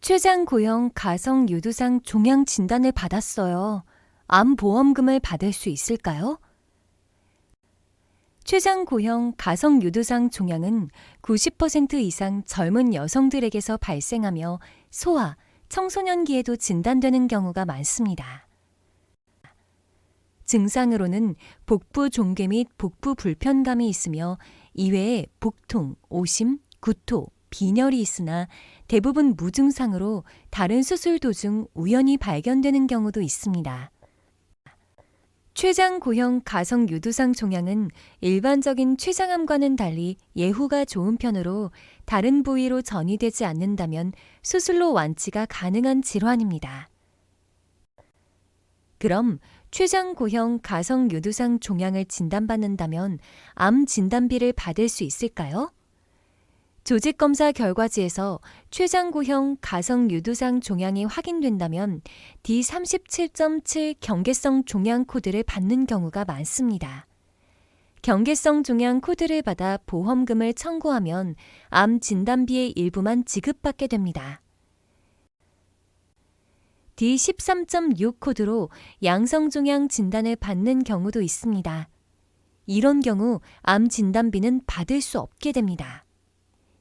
췌장 고형 가성 유두상 종양 진단을 받았어요. 암 보험금을 받을 수 있을까요? 췌장 고형 가성 유두상 종양은 90% 이상 젊은 여성들에게서 발생하며 소아, 청소년기에도 진단되는 경우가 많습니다. 증상으로는 복부 종괴 및 복부 불편감이 있으며 이외에 복통, 오심, 구토, 빈혈이 있으나 대부분 무증상으로 다른 수술 도중 우연히 발견되는 경우도 있습니다. 췌장 고형 가성 유두상 종양은 일반적인 췌장암과는 달리 예후가 좋은 편으로 다른 부위로 전이되지 않는다면 수술로 완치가 가능한 질환입니다. 그럼 췌장 고형 가성 유두상 종양을 진단받는다면 암 진단비를 받을 수 있을까요? 조직검사 결과지에서 췌장고형 가성 유두상 종양이 확인된다면 D37.7 경계성 종양 코드를 받는 경우가 많습니다. 경계성 종양 코드를 받아 보험금을 청구하면 암 진단비의 일부만 지급받게 됩니다. D13.6 코드로 양성 종양 진단을 받는 경우도 있습니다. 이런 경우 암 진단비는 받을 수 없게 됩니다.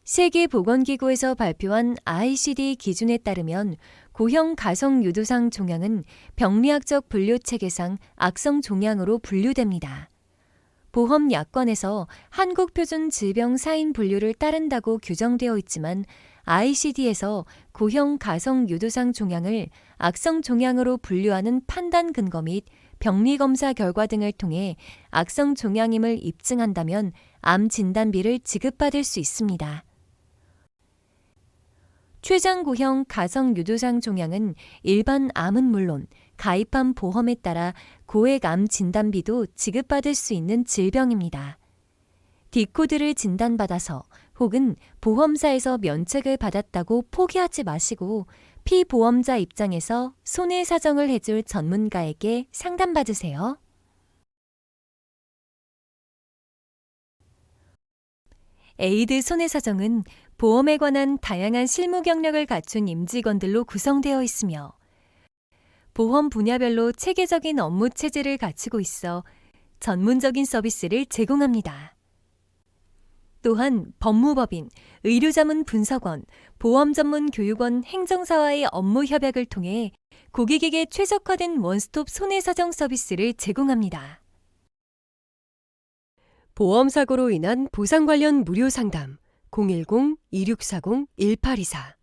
세계보건기구에서 발표한 ICD 기준에 따르면 고형 가성 유두상 종양은 병리학적 분류 체계상 악성 종양으로 분류됩니다. 보험 약관에서 한국 표준 질병 사인 분류를 따른다고 규정되어 있지만 ICD에서 고형 가성 유두상 종양을 악성 종양으로 분류하는 판단 근거 및 병리 검사 결과 등을 통해 악성 종양임을 입증한다면 암 진단비를 지급받을 수 있습니다. 췌장고형 가성 유두상 종양은 일반 암은 물론 가입한 보험에 따라 고액 암 진단비도 지급받을 수 있는 질병입니다. D코드를 진단받아서 혹은 보험사에서 면책을 받았다고 포기하지 마시고 피보험자 입장에서 손해 사정을 해줄 전문가에게 상담받으세요. 에이드 손해사정은 보험에 관한 다양한 실무 경력을 갖춘 임직원들로 구성되어 있으며 보험 분야별로 체계적인 업무 체제를 갖추고 있어 전문적인 서비스를 제공합니다. 또한 법무법인, 의료자문 분석원, 보험 전문 교육원 행정사와의 업무 협약을 통해 고객에게 최적화된 원스톱 손해사정 서비스를 제공합니다. 보험사고로 인한 보상 관련 무료 상담 010-2640-1824